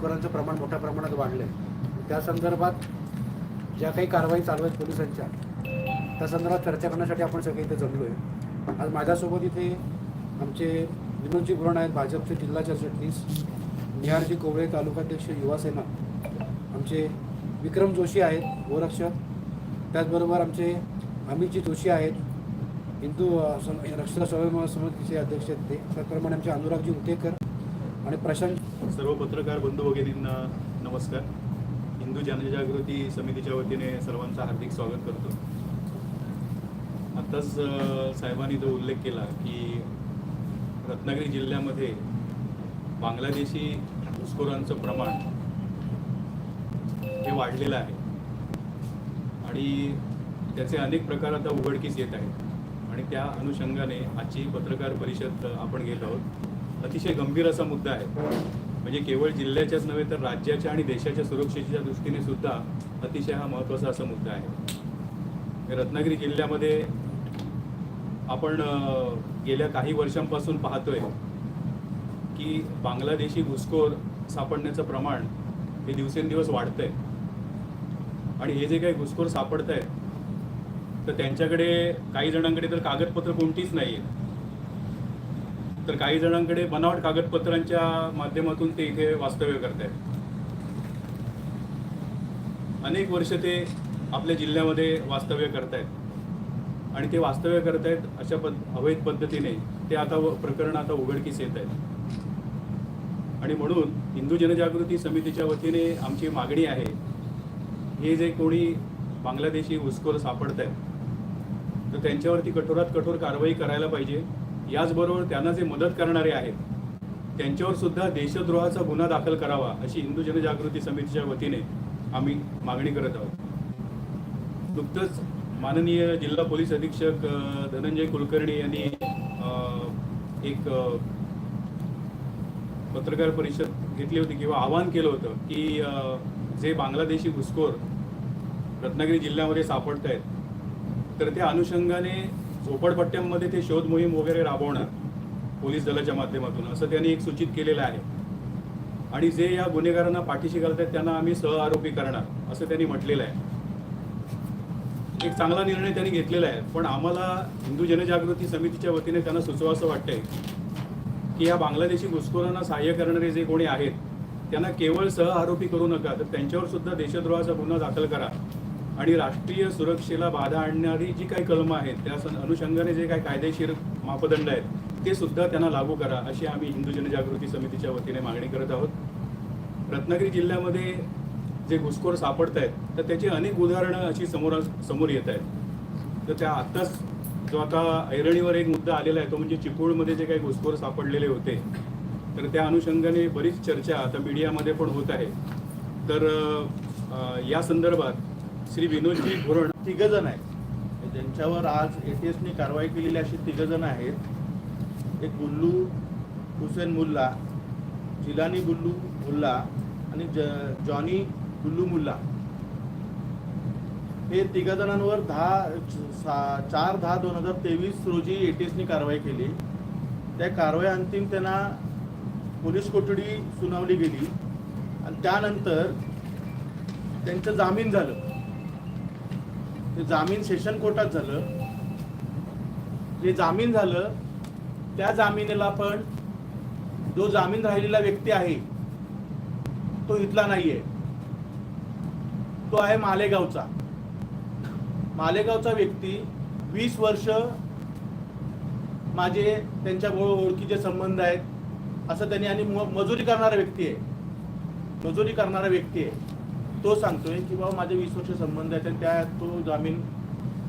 गुन्ह्यांचं प्रमाण मोठ्या प्रमाणात वाढलं आहे त्या संदर्भात ज्या काही कारवाई चालू आहेत पोलिसांच्या त्या संदर्भात चर्चा करण्यासाठी आपण सगळे इथे जमलो आहे आज माझ्यासोबत इथे आमचे विनोदजी भुरण आहेत भाजपचे जिल्हा सरचिटणीस निहारजी कोवळे तालुकाध्यक्ष युवासेना आमचे विक्रम जोशी आहेत गोरक्षक त्याचबरोबर आमचे अमितजी जोशी आहेत हिंदू अ, सम समितीचे अध्यक्ष आहेत ते त्याचप्रमाणे आमचे अनुरागजी उतेकर आणि प्रशांत सर्व पत्रकार बंधू भगिनींना नमस्कार. हिंदू जनजागृती समितीच्या वतीने सर्वांचं हार्दिक स्वागत करतो. आत्ताच साहेबांनी जो उल्लेख केला की रत्नागिरी जिल्ह्यामध्ये बांगलादेशी घुसखोरांचं प्रमाण हे वाढलेलं आहे. आणि त्याचे अनेक प्रकार आता उघडकीस येत आहेत. आणि त्या अनुषंगाने आजची पत्रकार परिषद आपण घेत आहोत. अतिशय गंभीर असा मुद्दा आहे. म्हणजे केवळ जिल्ह्याच्याच नव्हे तर राज्याच्या आणि देशाच्या सुरक्षेच्या दृष्टीने सुद्धा अतिशय हा महत्त्वाचा असा मुद्दा आहे. रत्नागिरी जिल्ह्यामध्ये आपण गेल्या काही वर्षांपासून पाहतोय की बांगलादेशी घुसखोर सापडण्याचं प्रमाण हे दिवसेंदिवस वाढतंय. आणि हे जे काही घुसखोर सापडत आहेत तर त्यांच्याकडे काही जणांकडे तर कागदपत्र कोणतीच नाही आहेत तर काही जणांकडे बनावट कागदपत्रांच्या माध्यमातून ते इथे वास्तव्य करत आहेत अनेक वर्ष ते आपल्या जिल्ह्यामध्ये वास्तव्य करत आहेत आणि ते वास्तव्य करत आहेत अशा पद अवैध पद्धतीने. ते आता प्रकरण आता उघडकीस येत आहेत आणि म्हणून हिंदू जनजागृती समितीच्या वतीने आमची मागणी आहे हे जे कोणी बांगलादेशी घुसखोर सापडत आहेत तर त्यांच्यावरती कठोरात कठोर कारवाई करायला पाहिजे. याचबरोबर त्यांना जे मदत करणारे आहेत त्यांच्यावर सुद्धा देशद्रोहाचा गुन्हा दाखल करावा अशी हिंदू जनजागृती समितीच्या वतीने आम्ही मागणी करत आहोत. नुकतंच माननीय जिल्हा पोलीस अधीक्षक धनंजय कुलकर्णी यांनी एक पत्रकार परिषद घेतली होती किंवा आवाहन केलं होतं की जे बांगलादेशी घुसखोर रत्नागिरी जिल्ह्यामध्ये सापडत आहेत तर त्या अनुषंगाने झोपडपट्ट्यांमध्ये ते शोध मोहीम वगैरे राबवणार पोलीस दलाच्या माध्यमातून असं त्यांनी एक सूचित केलेलं आहे. आणि जे या गुन्हेगारांना पाठीशी घालतात त्यांना आम्ही सह आरोपी करणार असं त्यांनी म्हटलेलं आहे. एक चांगला निर्णय त्यांनी घेतलेला आहे पण आम्हाला हिंदू जनजागृती समितीच्या वतीने त्यांना सुचवा असं वाटतंय की या बांगलादेशी घुसखोरांना सहाय्य करणारे जे कोणी आहेत त्यांना केवळ सह आरोपी करू नका तर त्यांच्यावर सुद्धा देशद्रोहाचा गुन्हा दाखल करा. आणि राष्ट्रीय सुरक्षेला बाधा आणणारी जी काही कलमं आहेत त्या सं- अनुषंगाने जे काही कायदेशीर मापदंड आहेत ते सुद्धा त्यांना लागू करा अशी आम्ही हिंदू जनजागृती समितीच्या वतीने मागणी करत आहोत. रत्नागिरी जिल्ह्यामध्ये जे घुसखोर सापडत आहेत तर त्याची अनेक उदाहरणं अशी समोर समोर येत आहेत. तर त्या आत्ताच जो आता ऐरणीवर एक मुद्दा आलेला आहे तो म्हणजे चिपळूणमध्ये जे काही घुसखोर सापडलेले होते तर त्या अनुषंगाने बरीच चर्चा आता मीडियामध्ये पण होत आहे. तर या संदर्भात श्री विनोदजी धोरण तिघ जण आहेत ज्यांच्यावर आज एटीएसने कारवाई केलेली अशी तिघ जण आहेत. एक गुल्लू हुसेन मुल्ला जिलानी गुल्लू मुल्ला आणि ज जॉनी गुल्लू मुल्ला. हे तिघ जणांवर दहा सा- चार दहा दोन हजार तेवीस रोजी एटीएसने कारवाई केली. त्या कारवाई अंतिम त्यांना पोलीस कोठडी सुनावली गेली. आणि त्यानंतर त्यांचं जामीन झालं. ते जामीन सेशन कोर्टात झालं. जे जामीन झालं त्या जामिनीला पण जो जामीन राहिलेला व्यक्ती आहे तो इथला नाहीये. तो आहे मालेगावचा. मालेगावचा व्यक्ती वीस वर्ष माझे त्यांच्या ओळखीचे संबंध आहेत. असं त्यांनी आणि मजुरी करणारा व्यक्ती आहे. मजुरी करणारा व्यक्ती आहे. तो सांगतोय की बाबा माझे वीस वर्ष संबंध आहेत आणि त्या तो जामीन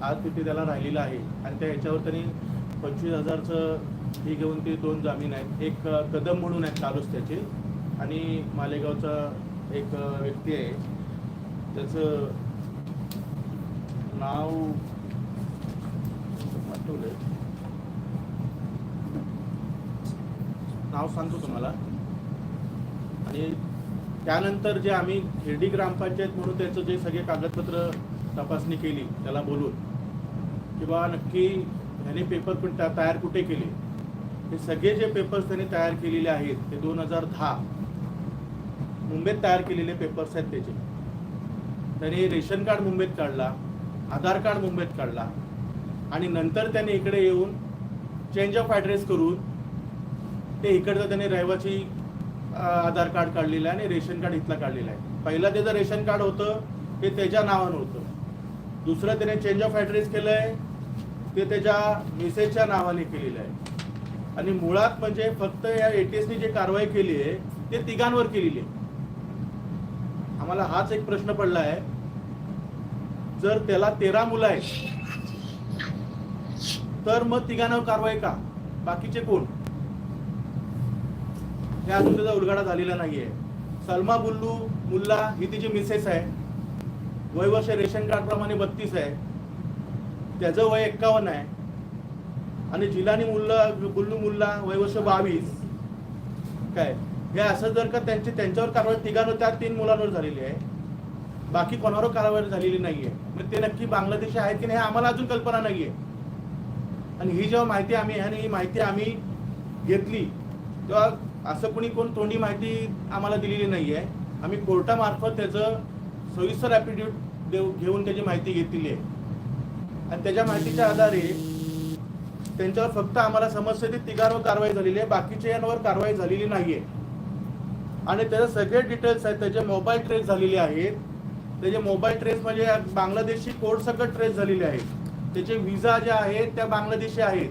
आज तिथे त्याला राहिलेला आहे. आणि त्या ह्याच्यावर त्यांनी पंचवीस हजारचं हे घेऊन ते दोन जामीन आहेत. एक कदम म्हणून आहेत चालूच त्याचे. आणि मालेगावचा एक व्यक्ती आहे. त्याचं नाव आठवलं नाव सांगतो तुम्हाला. आणि त्यानंतर जे आम्ही खेर्डी ग्रामपंचायत म्हणून त्याचं जे सगळे कागदपत्र तपासणी केली त्याला बोलून किंवा नक्की ह्याने पेपर पण त्या- तयार कुठे केले? हे सगळे जे पेपर्स त्याने तयार केलेले आहेत ते दोन हजार दहा. मुंबईत तयार केलेले पेपर्स आहेत त्याचे. त्याने रेशन कार्ड मुंबईत काढला आधार कार्ड मुंबईत काढला आणि नंतर त्याने इकडे येऊन चेंज ऑफ ॲड्रेस करून ते इकडचं त्याने रहिवासी आधार कार्ड काढलेलं आहे आणि रेशन कार्ड इथला काढलेलं आहे. पहिलं त्याचं रेशन कार्ड होतं ते त्याच्या नावानं होतं. दुसरं त्याने चेंज ऑफ ॲड्रेस केलं आहे ते त्याच्या मिसेसच्या नावाने केलेलं आहे. आणि मुळात म्हणजे फक्त या एटीएसनी जी कारवाई केली आहे ते तिघांवर केलेली आहे. आम्हाला हाच एक प्रश्न पडला आहे. जर त्याला तेरा मुलं आहेत तर मग तिघांवर कारवाई का? बाकीचे कोण? हे अजून त्याचा उलगडा झालेला नाहीये. सलमा बुल्लू मुल्ला ही तिची मिसेस आहे. वय वर्ष रेशन कार्ड प्रमाणे बत्तीस आहे. त्याचं वय एक्कावन्न आहे. आणि जिलानी मुल्ला बुल्लू मुल्ला वय वर्ष बावीस. काय? हे असं जर का त्यांची त्यांच्यावर कारवाई तिघांवर त्या तीन मुलांवर झालेली आहे. बाकी कोणावर कारवाई झालेली नाहीये. मग ते नक्की बांगलादेशी आहेत की नाही हे आम्हाला अजून कल्पना नाहीये. आणि ही जेव्हा माहिती आम्ही आणि ही माहिती आम्ही घेतली तेव्हा असं कोणी कोण तोंडी माहिती आम्हाला दिलेली नाही आहे आम्ही कोर्टामार्फत त्याचं सविस्तर ॲपिट्यूड देऊ घेऊन त्याची माहिती घेतलेली आहे. आणि त्याच्या माहितीच्या आधारे त्यांच्यावर फक्त आम्हाला समजतं ते तिघांवर कारवाई झालेली आहे. बाकीच्या यांवर कारवाई झालेली नाही आहे आणि त्याचे सगळे डिटेल्स आहेत. त्याचे मोबाईल ट्रेस झालेले आहेत. त्याचे मोबाईल ट्रेस म्हणजे बांगलादेशी कोड सगळं ट्रेस झालेले आहेत. त्याचे व्हिजा ज्या आहेत त्या बांगलादेशी आहेत.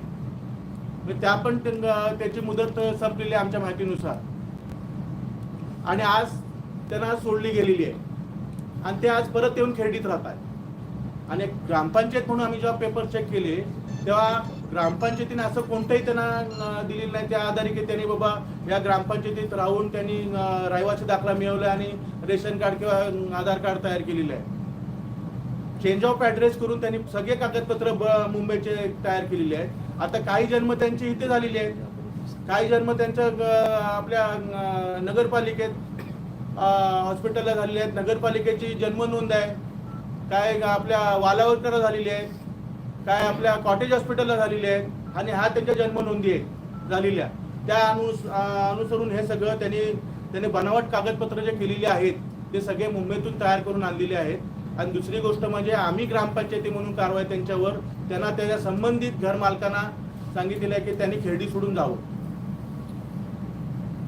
म्हणजे त्या पण त्याची मुदत संपलेली आहे आमच्या माहितीनुसार. आणि आज त्यांना सोडली गेलेली आहे. आणि ते आज परत येऊन खेळडीत राहतात आणि ग्रामपंचायत म्हणून आम्ही जेव्हा पेपर चेक केले तेव्हा ग्रामपंचायतीने असं कोणतंही त्यांना दिलेलं नाही. त्या आधारे की त्यांनी बाबा या ग्रामपंचायतीत राहून त्यांनी रहिवासी दाखला मिळवला आणि रेशन कार्ड किंवा आधार कार्ड तयार केलेलं आहे. चेंज ऑफ ॲड्रेस करून त्यांनी सगळे कागदपत्र मुंबईचे तयार केलेले आहेत. आता काही जन्म त्यांची इथे झालेले आहेत. काही जन्म त्यांच्या आपल्या नगरपालिकेत हॉस्पिटलला झालेले आहेत. नगरपालिकेची जन्म नोंद आहे. काय आपल्या वालावरकर झालेली आहे. काय आपल्या कॉटेज हॉस्पिटलला झालेली आहेत. आणि हा त्यांच्या जन्म नोंदी आहेत झालेल्या. त्या अनुस अनुसरून हे सगळं त्यांनी त्यांनी बनावट कागदपत्र जे केलेली आहेत ते सगळे मुंबईतून तयार करून आणलेले आहेत. आणि दुसरी गोष्ट म्हणजे आम्ही ग्रामपंचायती म्हणून कारवाई त्यांच्यावर त्यांना त्याच्या संबंधित घर मालकांना सांगितलेलं आहे की त्यांनी खेळडी सोडून जावं.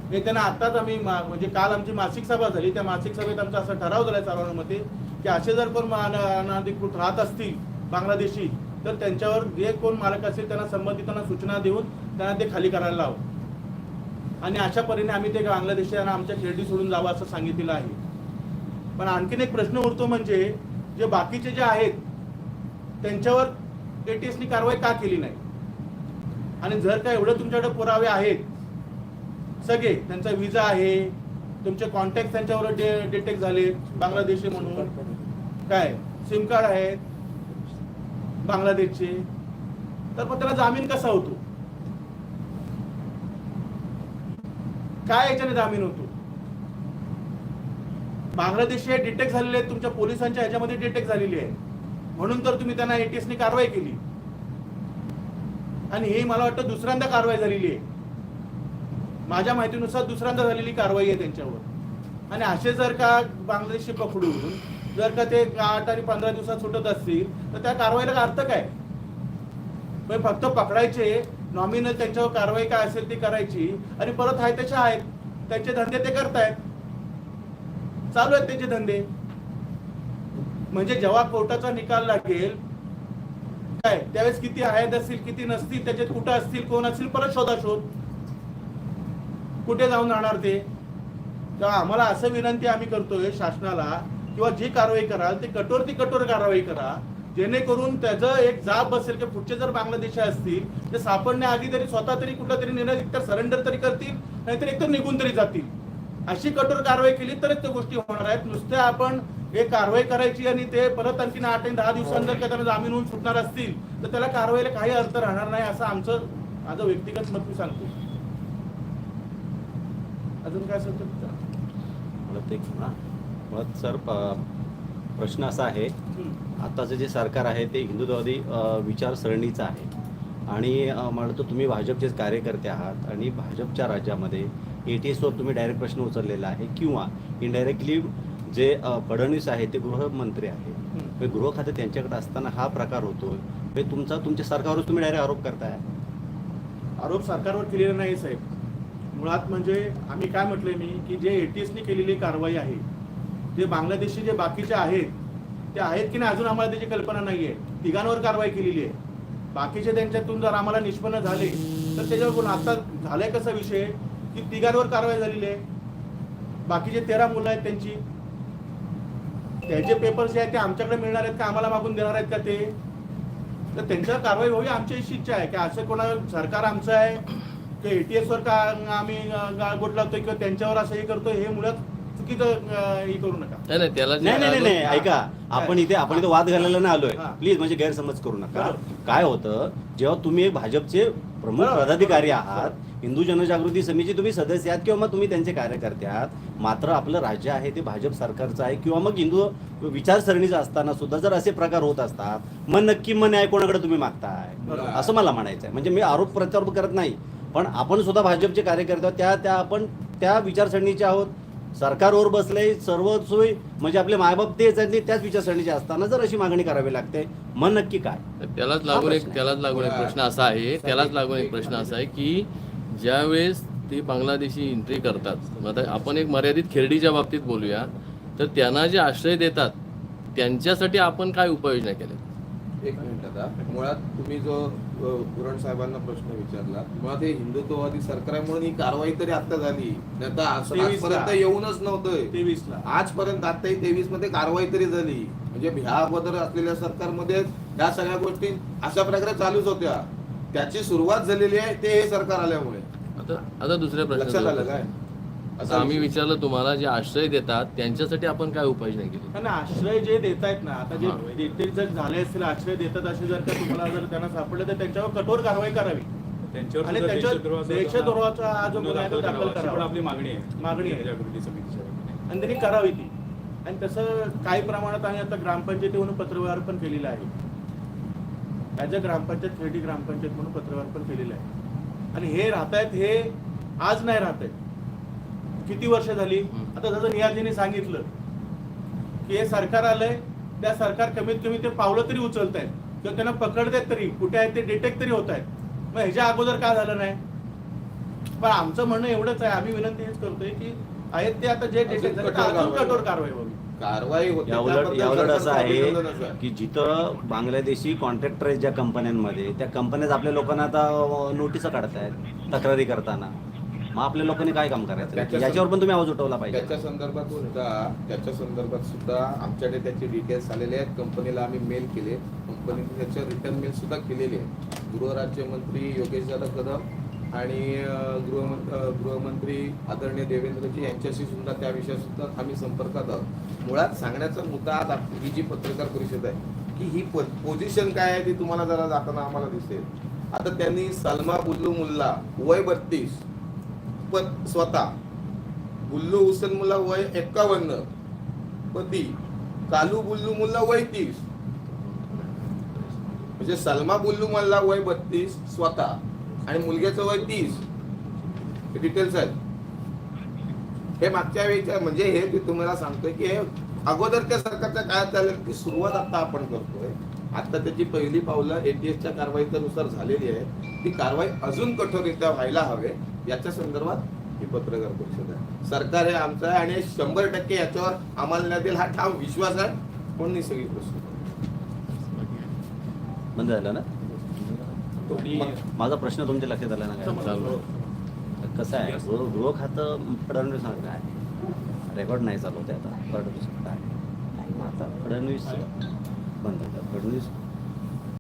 हे त्यांना आत्ताच आम्ही मा- म्हणजे काल आमची मासिक सभा झाली. त्या मासिक सभेत आमचा असा ठराव झाला सर्वांमध्ये की असे जर कोण मा- अनधिकृत राहत असतील बांगलादेशी तर त्यांच्यावर जे कोण मालक असेल त्यांना संबंधितांना सूचना देऊन त्यांना ते खाली करायला लावं. आणि अशा परीने आम्ही ते बांगलादेशीयांना आमच्या खेळडी सोडून जावं असं सांगितलेलं आहे. पण आणखीन एक प्रश्न उरतो म्हणजे जे बाकीचे जे आहेत त्यांच्यावर एटीएसनी कारवाई का केली नाही? आणि जर का एवढं तुमच्याकडे पुरावे आहेत सगळे त्यांचा विजा आहे तुमचे कॉन्टॅक्ट त्यांच्यावर डिटेक्ट झाले बांगलादेशी म्हणून. काय? सिम कार्ड आहेत बांगलादेशचे. तर मग त्याला जामीन कसा होतो? काय याच्याने जामीन होतो? बांगलादेशी डिटेक्ट झालेले आहेत तुमच्या पोलिसांच्या ह्याच्यामध्ये डिटेक्ट झालेली आहे म्हणून तर तुम्ही त्यांना एटीएसने कारवाई केली. आणि हे मला वाटतं दुसऱ्यांदा कारवाई झालेली आहे. माझ्या माहितीनुसार दुसऱ्यांदा झालेली कारवाई आहे त्यांच्यावर. आणि असे जर का बांगलादेशी पकडून जर का ते आठ आणि पंधरा दिवसात सुटत असतील तर त्या कारवाईला अर्थ काय? म्हणजे फक्त पकडायचे नॉमिनल त्यांच्यावर कारवाई काय असेल ती करायची आणि परत आहे त्याच्या आहेत त्यांचे धंदे ते करतायत. चालू आहेत त्यांचे धंदे. म्हणजे जेव्हा कोर्टाचा निकाल लागेल काय? त्यावेळेस किती आहेत असतील किती नसतील त्याच्यात कुठं असतील कोण असतील परत शोधा शोध कुठे जाऊन राहणार ते? तेव्हा आम्हाला असं विनंती आम्ही करतोय शासनाला किंवा जी कारवाई कराल ती कठोर ती कठोर कारवाई करा. जेणेकरून त्याचं एक जाब बसेल की पुढचे जर बांगलादेश असतील ते सापडण्याआधी तरी स्वतः तरी कुठला तरी निर्णय एकतर सरेंडर तरी करतील नाहीतर एकतर निघून तरी जातील. अशी कठोर कारवाई केली तरच त्या गोष्टी होणार आहेत. नुसत्या आपण एक कारवाई करायची आणि ते परत आणखीन आठ आणि दहा दिवसांनंतर का त्यांना जामीन होऊन सुटणार असतील तर त्याला कारवाईला काही अर्थ राहणार नाही असं आमचं माझं व्यक्तिगत मत मी सांगतो. अजून काय असेल तर? मला ते मुळात सर प्रश्न असा आहे. आताचं जे सरकार आहे ते हिंदुत्ववादी विचारसरणीचं आहे. आणि म्हणतो तुम्ही भाजपचेच कार्यकर्ते आहात आणि भाजपच्या राज्यामध्ये ए टी एसवर तुम्ही डायरेक्ट प्रश्न उचललेला आहे किंवा इनडायरेक्टली जे फडणवीस आहे ते गृहमंत्री आहे गृह खाते त्यांच्याकडे असताना हा प्रकार होतोय. हे तुमचा तुमच्या सरकारवर तुम्ही डायरेक्ट आरोप करताय. आरोप सरकारवर केलेला नाही साहेब. मुळात म्हणजे आम्ही काय म्हटलंय मी की जे एटीएसनी केलेली कारवाई आहे जे बांगलादेशी जे बाकीचे आहेत ते आहेत की नाही अजून आम्हाला त्याची कल्पना नाही आहे तिघांवर कारवाई केलेली आहे. बाकीचे त्यांच्यातून जर आम्हाला निष्पन्न झाले तर त्याच्यावर कोण आता झालाय कसा विषय? की तिघांवर कारवाई झालेली आहे. बाकीचे तेरा मुलं आहेत त्यांची. त्याचे पेपर्स जे आहेत ते आमच्याकडे मिळणार आहेत का? आम्हाला मागून देणार आहेत का ते? तर त्यांच्यावर कारवाई व्हावी आमची अशी इच्छा आहे. की असं कोणा सरकार आमचं आहे? की एटीएसवर का आम्ही गाळगोट लावतोय किंवा त्यांच्यावर असं हे करतोय? हे मुळात चुकीचं अं, हे करू नका नाही नाही त्याला जे नाही नाही नाही, नाही. ऐका आपण इथे आपण इथे वाद घालायला नाही आलोय हा. प्लीज म्हणजे गैरसमज करू नका बरोबर. काय होतं जेव्हा तुम्ही एक भाजपचे प्रमुख बरोबर, पदाधिकारी बरोबर. आहात हिंदू जनजागृती समितीचे तुम्ही सदस्य आहात किंवा मग तुम्ही त्यांचे कार्यकर्ते आहात मात्र आपलं राज्य आहे ते भाजप सरकारचं आहे किंवा मग हिंदू विचारसरणीचं असताना सुद्धा जर असे प्रकार होत असतात मग नक्की मग न्याय कोणाकडे तुम्ही मागताय बरोबर. असं मला म्हणायचं आहे म्हणजे मी आरोप प्रत्यारोप करत नाही पण आपण सुद्धा भाजपचे कार्यकर्ते आहोत त्या त्या आपण त्या विचारसरणीचे आहोत सरकारवर बसले सर्व सोयी म्हणजे आपले मायबाप तेच आहेत त्याच विचारसरणीचे असताना जर अशी मागणी करावी लागते मग नक्की काय? त्यालाच लागून एक. त्यालाच लागून एक प्रश्न असा आहे त्यालाच लागून एक प्रश्न असा आहे की ज्यावेळेस ते बांगलादेशी एंट्री करतात आता आपण एक मर्यादित खेरडीच्या बाबतीत बोलूया तर त्यांना जे आश्रय देतात त्यांच्यासाठी आपण काय उपाययोजना केल्या? एक मिनिट आता. मुळात तुम्ही जो अ, पुरण साहेबांना प्रश्न विचारला. मुळात हे हिंदुत्ववादी सरकार आहे म्हणून ही कारवाई तरी आता झाली. नाही तर आज- 23 ला. आजपर्यंत येऊनच नव्हतं तेवीस ला आजपर्यंत आताही तेवीसमध्ये कारवाई तरी झाली. म्हणजे ह्या अगोदर असलेल्या सरकारमध्ये ह्या सगळ्या गोष्टी अशा प्रकारे चालूच होत्या. त्याची सुरुवात झालेली आहे ते हे सरकार आल्यामुळे. आता आता दुसऱ्या लक्षात आलं काय? आता आम्ही विचारलं तुम्हाला जे आश्रय देतात त्यांच्यासाठी आपण काय उपाययोजना केली आणि आश्रय जे देत आहेत ना आता जे हा. देते जर झाले असतील आश्रय देतात असे जर का तुम्हाला जर त्यांना सापडले तर त्यांच्यावर कठोर कारवाई करावी त्यांच्यावर आणि सुद्धा त्याच्यावर देशद्रोहाचा देशद्रोहाचा हा जो गुन्हा गुन्हा आहे तो दाखल करावा. आपली मागणी आहे मागणी आहे. जागृती समितीच्या. आणि त्यांनी करावी ती आणि तसं काही प्रमाणात आम्ही आता ग्रामपंचायती म्हणून पत्रव्यवहार पण केलेला आहे ॲज अ ग्रामपंचायत खेडी ग्रामपंचायत म्हणून पत्रव्यवहार पण केलेला आहे आणि हे राहत आहेत हे आज नाही राहत आहेत किती वर्ष झाली. आता जसं नियाजीने सांगितलं की हे सरकार आलंय त्या सरकार कमीत कमी ते पावलं तरी उचलत आहेत किंवा त्यांना पकडतात तरी कुठे आहेत ते डिटेक्ट तरी होत आहेत मग ह्याच्या अगोदर का झालं नाही? पण आमचं म्हणणं एवढंच आहे आम्ही विनंती हेच करतोय की आहेत ते आता जे डिटेक्ट झाले कठोर अजून कारवाई कठोर कारवाई व्हावी कारवाई याउलट असं आहे. की जिथं बांगलादेशी कॉन्ट्रॅक्टर आहेत ज्या कंपन्यांमध्ये त्या कंपन्याच आपल्या लोकांना आता नोटीस काढतायत तक्रारी करताना. मग आपल्या लोकांनी काय काम करायचं? त्याच्या- याच्यावर पण तुम्ही आवाज उठवला पाहिजे. त्याच्या संदर्भात सुद्धा त्याच्या संदर्भात सुद्धा आमच्याकडे त्याचे डिटेल्स आलेले आहेत. कंपनीला आम्ही मेल केले. कंपनीने त्याच्या रिटर्न मेल सुद्धा केलेले आहे गृहराज्यमंत्री योगेश दादा कदम आणि अं, गृहमंत्री गृहमंत्री आदरणीय देवेंद्रजी यांच्याशी सुद्धा त्या विषयात सुद्धा आम्ही संपर्कात आहोत. मुळात सांगण्याचा मुद्दा आज आप- ही जी पत्रकार परिषद आहे की ही पोझिशन काय आहे ती तुम्हाला जरा जाताना आम्हाला दिसेल. आता त्यांनी सलमा बुल्लू मुल्ला वय बत्तीस पण स्वतः. गुल्लू हुसेन मुल्ला वय एक्कावन्न. पती. कालू बुल्लू मुला वय तीस. म्हणजे सलमा बुल्लू मुल्ला वय बत्तीस स्वतः. आणि मुलग्याचं वय तीस. हे डिटेल्स आहेत. हे मागच्या वेळीच्या म्हणजे हे मी तुम्हाला सांगतोय की हे अगोदरच्या सरकारच्या काळात झालं की सुरुवात आता आपण करतोय. आता त्याची पहिली पावलं एटीएसच्या कारवाईच्या नुसार झालेली आहे ती कारवाई अजून कठोररित्या व्हायला हवे याच्या संदर्भात ही पत्रकार परिषद आहे. सरकार हे आमचं आहे आणि शंभर टक्के याच्यावर अंमल देईल हा ठाम विश्वास आहे. म्हणून ही सगळी प्रश्न बंद झालं ना? माझा प्रश्न तुमच्या लक्षात आला ना काय? कसं आहे? गृह खातं फडणवीस सांगत आहे रेकॉर्ड नाही चालवते आता. फडणवीस आता फडणवीस बंद होतं फडणवीस